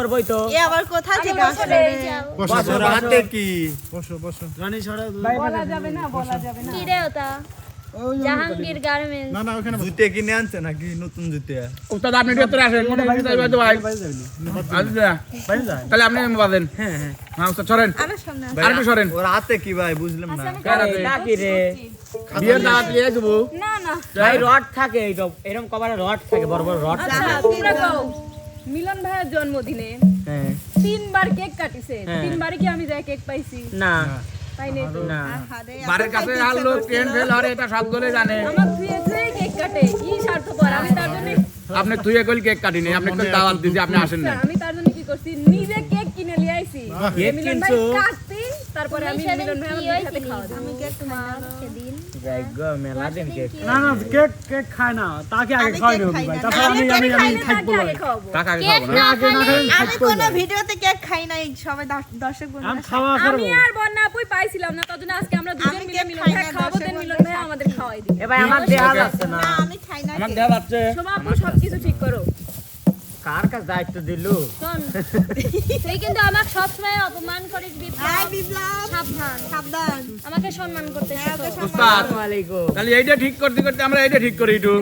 করবোই তো। এ আবার কোথা থেকে আসলে বসো হাতে কি? বসো বসো। বলা যাবে না বলা যাবে না। কি রে ওটা জাহাঙ্গীর গার্মেন্টস। না না ওখানে জুতে কিনে আনছে নাকি নতুন জুতে? উস্তাদ আপনি ভিতরে আসেন ভাই ভাই আচ্ছা তাহলে আপনি বাজেন হ্যাঁ হ্যাঁ। হ্যাঁ উস্তাদ সরেন। আরও সামনে আর একটু সরেন। ওর হাতে কি ভাই? বুঝলাম না। রে বিয়ের দাওয়াত নিয়ে যাব না না। ভাই রড থাকে এইসব এরকম কভারে রড থাকে বড় বড় রড থাকে। আচ্ছা কও। মিলন ভাইয়ের জন্মদিনে হ্যাঁ। তিনবার কেক কাটিছে। হ্যাঁ। তিনবারই কি আমি যাই কেক পাইছি? না। পাই না। আরে, বাড়ির কাছে হারলো ট্রেন ফেল হরে এটা সব জানে। আমার থুয়ে থুয়ে কেক কাটে। কি স্বার্থপর। আমি তার জন্য আপনি তুই কইল কেক কাটিনি আপনি কইল দাওয়াত দিছি আপনি আসেন না আমি তার জন্য কি করছি? নিজে কেক কিনে নিয়ে আইছি। মিলন ভাই কাটতি তারপরে আমি মিলন ভাই আমার সাথে খাওয়া আমি কেক তোমার সেদিন যাই গো মেলা দিন কেক না না কেক কেক খায় না। তাকে আগে আমি খাওয়াই কেক দেবো খাই ভাই। তারপর আমি আমি আমি খাইবো আগে আগে খাব না? না খাইলে আমি কোনো ভিডিওতে কেক খাই নাই সবাই দর্শ- দর্শক আমি আমি আর বন্যা আপুই পাইছিলাম না তার আজকে আমরা দুজন মিলে মিলন। ভাই খাওয়াবো দেন মিলন ভাই আমাদের খাওয়াই দিবে। এ ভাই আমার দেয়া না। না আমি খাই না আমার আপু সবকিছু ঠিক করো। কার কাছে দায়িত্ব দিল? শোন তুই কিন্তু আমাকে সবসময় অপমান করিস বিপ্লব। বিপ্লব। সাবধান। সাবধান। আমাকে সম্মান করতে হ্যাঁ, ওয়ালাইকুম তাহলে এইটা ঠিক করতে করতে আমরা এইটা ঠিক করি একটু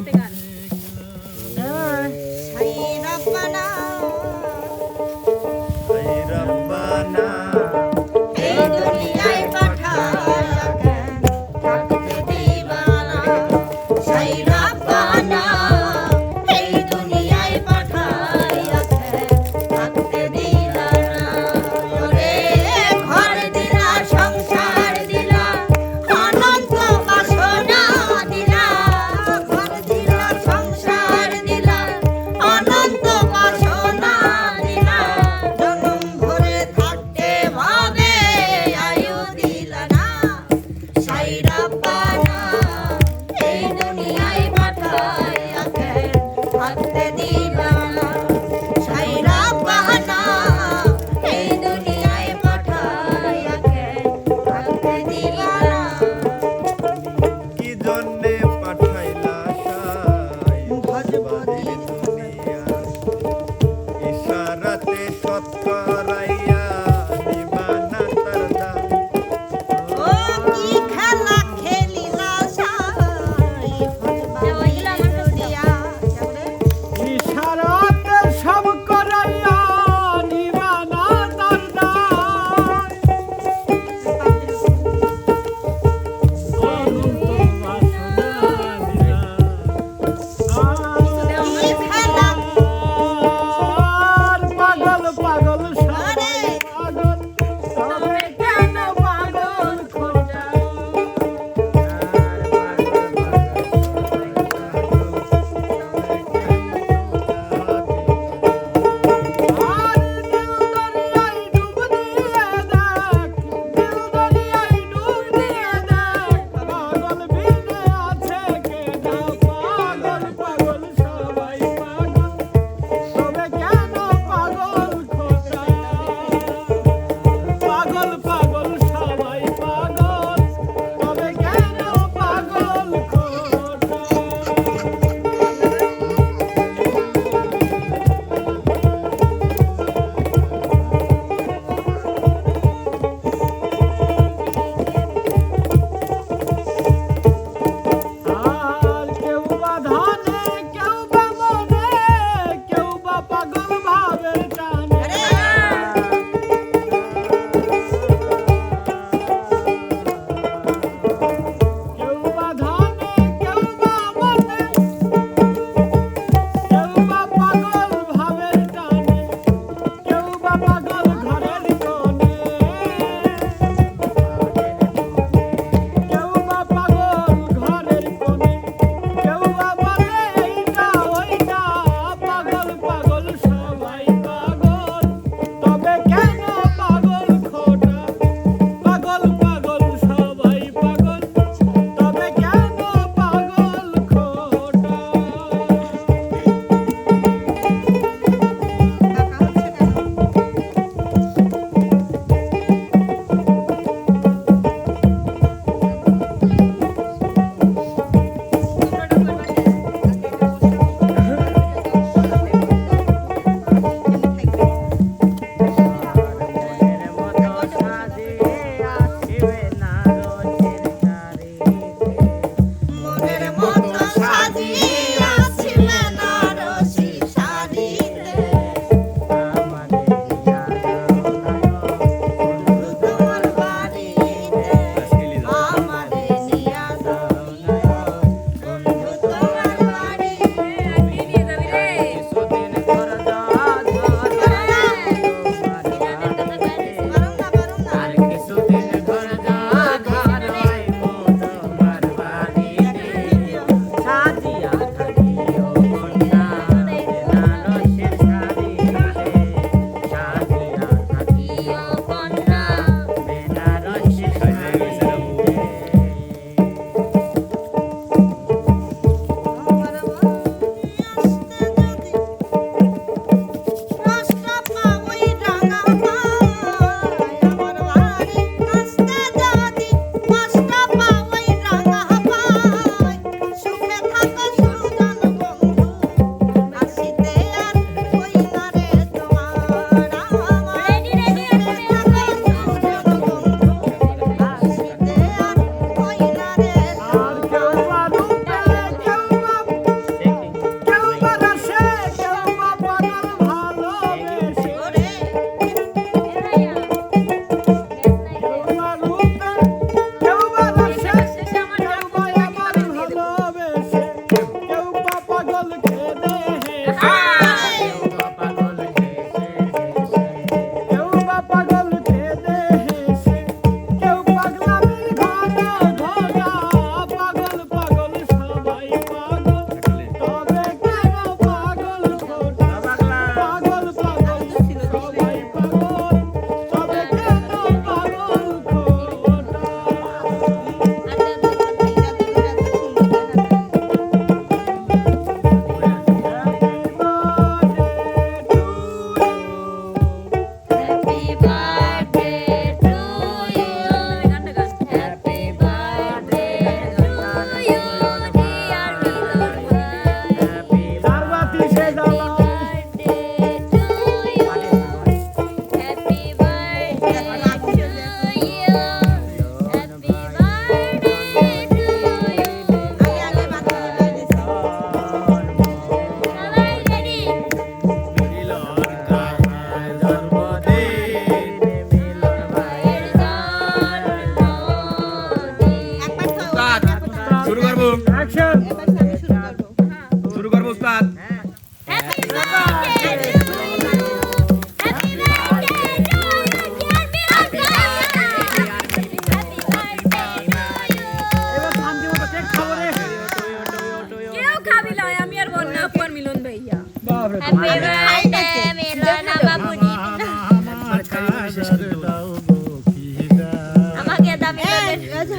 আমাকে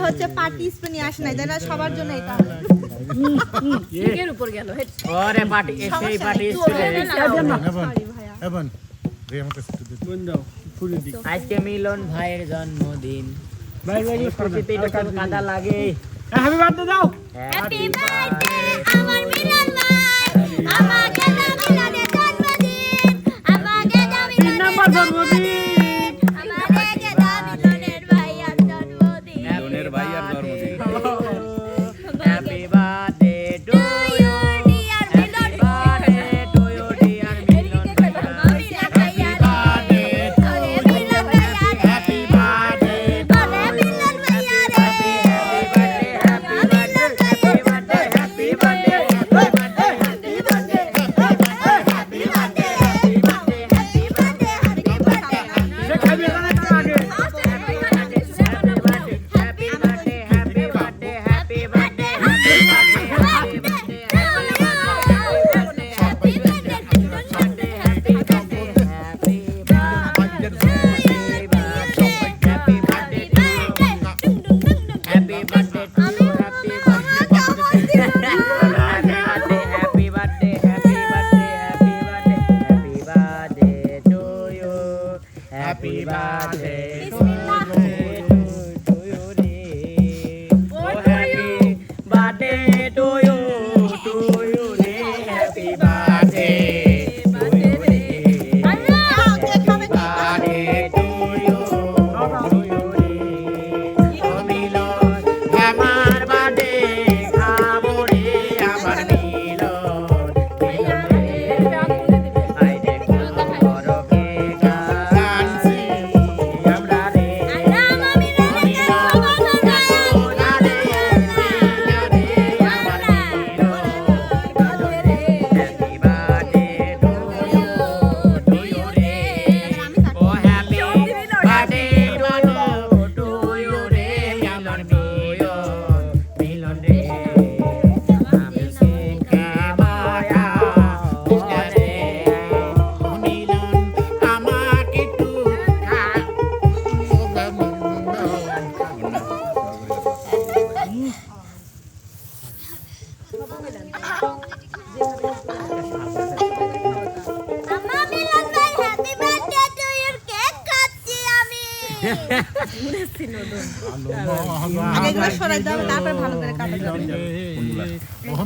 হচ্ছে পার্টি স্পুনি আসে নাই জানা সবার জন্য এটা উপর গেল সেই রে একটু দে। আজকে মিলন ভাইয়ের জন্মদিন। ভাই ভাই খুশিতে যখন কাদা লাগে। হ্যাপি বার্থডে দাও। হ্যাপি বার্থডে আমার মিলন ভাই। আমাকে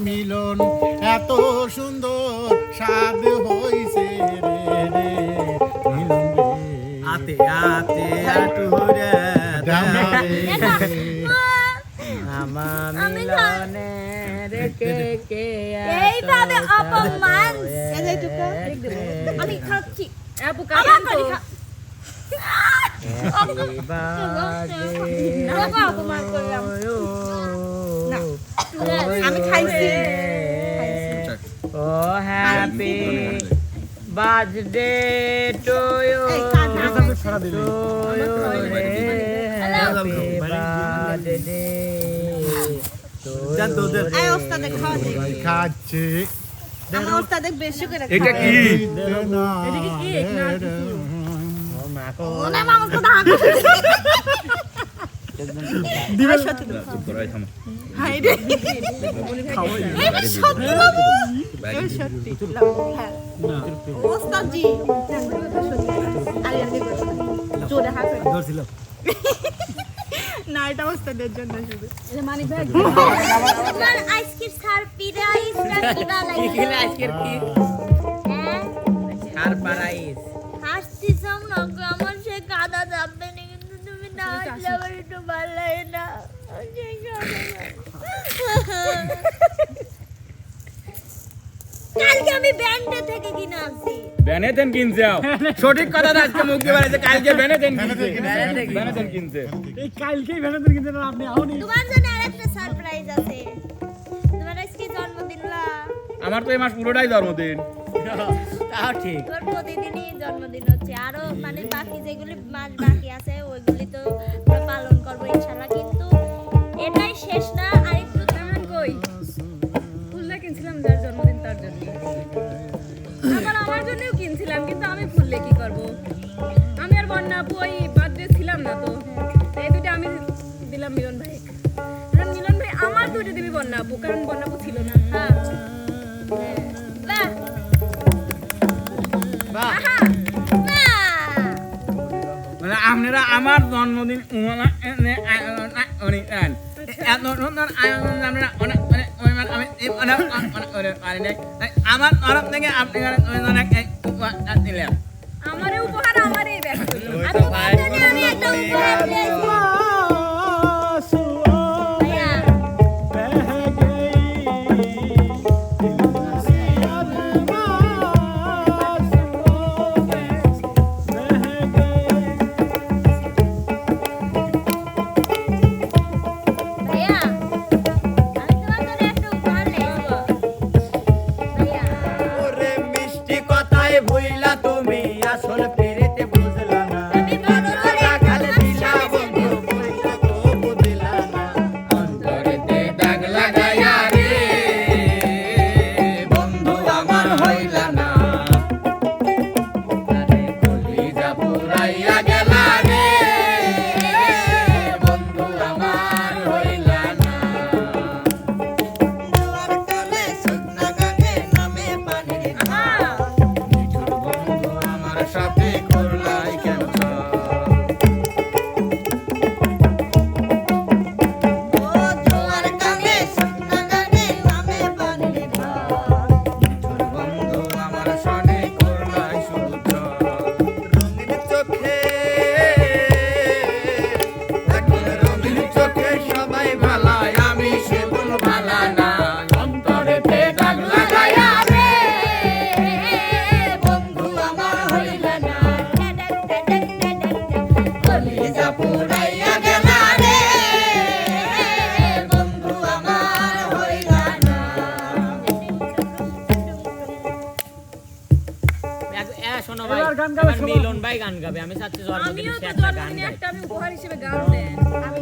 মিলন এত সুন্দর স্বাদ হইছে রে রে। মিলন আতে আতে আটুরে আমার আমি এইভাবে অপমান। খাচ্ছি। আপু কাটান আমি খাইছি ও happy birthday to you to you happy birthday খাচ্ছে আমার ওস্তাদে বেশি করে এটা কি এদিকে কেক না না হ্যাঁ আরে আরে না। এটা ওস্তাদের জন্য শুধু। মানি ব্যাগ আইসক্রিম সারপ্রাইজ কিবা লাগে এখানে আজকের কি? হ্যাঁ? সারপ্রাইজ কিনছে সঠিক কথা আজকে মুখ দিয়ে কালকে কিনছে। কিনছে। এই কালকেই কিনছে না আপনি তোমার জন্য আরেকটা সারপ্রাইজ আছে। তোমার আজকে জন্মদিন না আমার তো এই মাস পুরোটাই জন্মদিন। তাও ঠিক তোর প্রতিদিনই জন্মদিন হচ্ছে। আরও মানে বাকি যেগুলি মাস বাকি আছে আমি ভুললে কি করব আমি আর বন্যা আপু ওই ছিলাম না তো এই দুটো আমি দিলাম মিলন ভাই মিলন ভাই আমার দুটো দিবি বন্যা আপু কারণ বন্যা আপু ছিল না আপনারা আমার জন্মদিন অনেক এত সুন্দর আয়োজন অনেক অনেক আমি অনেক অনেক অনেক আমার তরফ থেকে আপনাকে অনেক উপহারটা দিলাম। আমারে উপহার আমারই ব্যাগ আমি একটা উপহার গান গাবে মিলন ভাই গান গাবে আমি সাথে জন্মদিনে একটা গান গাই আমি উপহার হিসেবে গাও দেন। আমি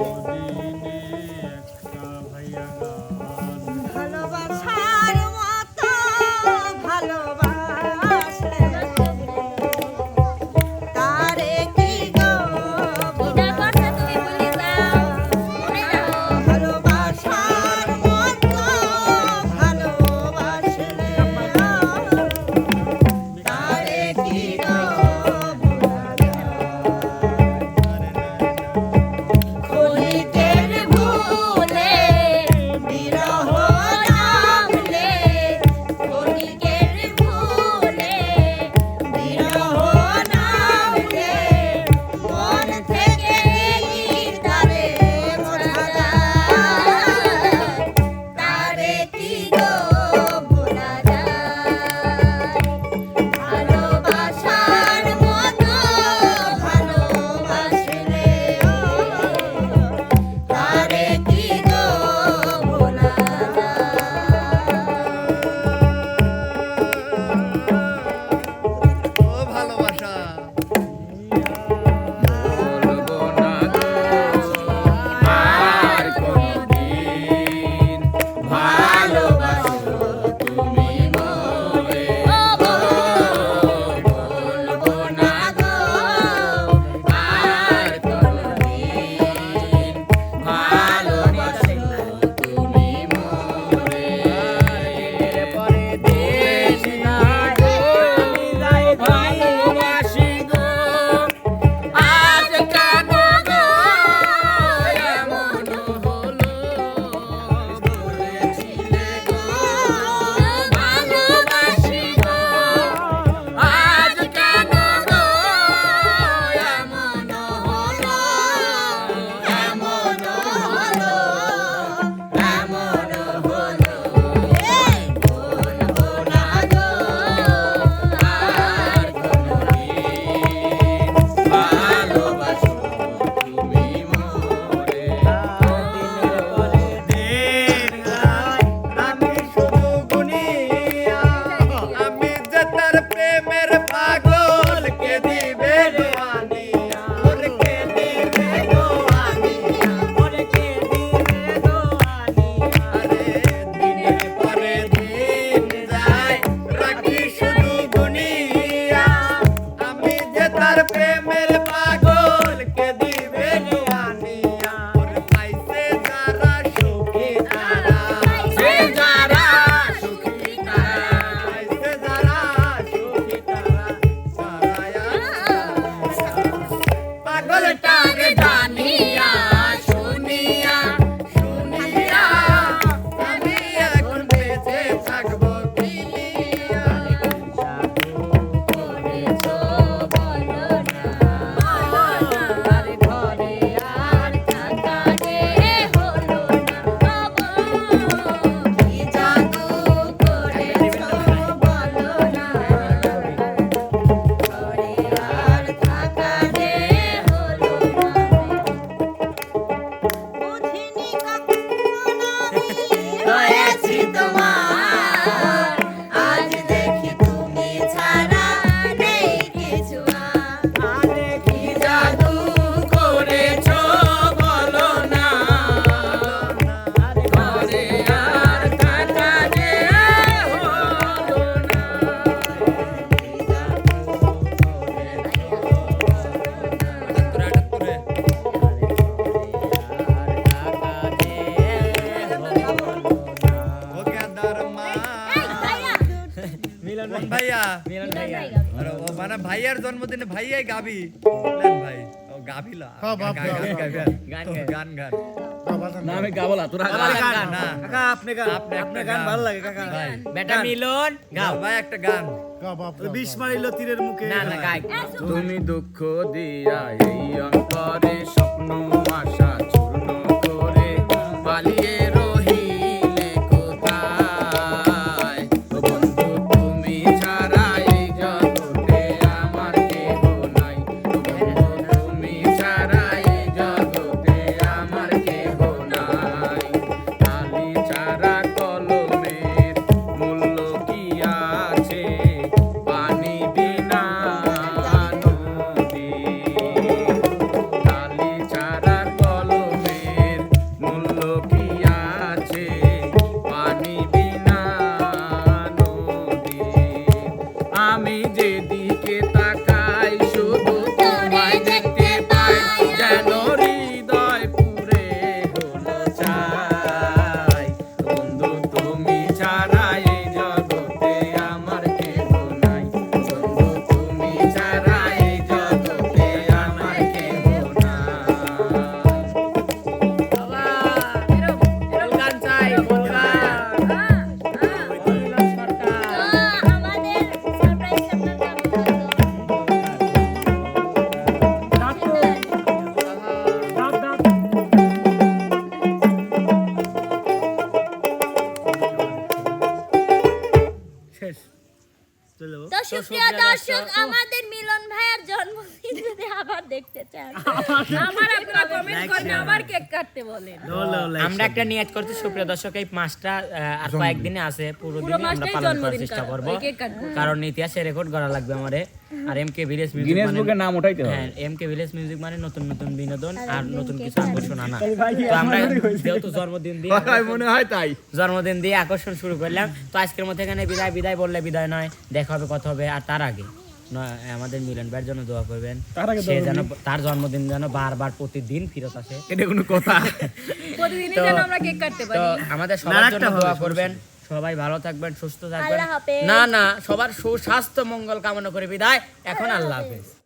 ভাইয়ার জন্মদিনে ভাইয়াই গাবি। ভাই। ও গাবিলা গান গান, গান গান, গান গান। গান গান। না আমি গাবো না তোরা গান, গান, না। কাকা আপনি গান। আপনি আপনার গান। গান। ভালো লাগে কাকা। বেটা মিলন গাও। ভাই একটা গান। গা বাপ গা বিষ। মারিল তীরের মুখে। না না গাই। তুমি দুঃখ দিয়া এই অন্তরে স্বপ্ন আশা আবার দেখতে চান। আমার আপনারা কমেন্ট করবেন আবার কেক কাটতে বলেন। আমরা একটা নিয়ত করছি সুপ্রিয় দর্শক এই আহ, আর কয়েকদিনে আছে পুরো দিনে আমরা পালন করার চেষ্টা করব। কারণ ইতিহাসে রেকর্ড করা লাগবে আমারে। আর এম কে ভিলেজ মিউজিক মানে বুকে নাম উঠাইতে হবে। হ্যাঁ এম কে ভিলেজ মিউজিক মানে নতুন নতুন বিনোদন আর নতুন কিছু আকর্ষণ আনা। তো আমরা যেহেতু জন্মদিন দিয়ে মনে হয় তাই। জন্মদিন দিয়ে আকর্ষণ শুরু করলাম। তো আজকের মধ্যে এখানে বিদায় বিদায় বললে বিদায় নয় দেখা হবে কথা হবে আর তার আগে। আমাদের মিলন ভাইয়ের জন্য দোয়া করবেন। সে যেন তার জন্মদিন যেন বারবার প্রতিদিন ফিরত আসে। এটা কোনো কথা। তো- যেন আমরা কেক কাটতে তো পারি। আমাদের সবার জন্য দোয়া করবেন। সবাই ভালো থাকবেন সুস্থ থাকবেন। না না সবার সুস্বাস্থ্য মঙ্গল কামনা করে বিদায়। এখন আল্লাহ হাফেজ।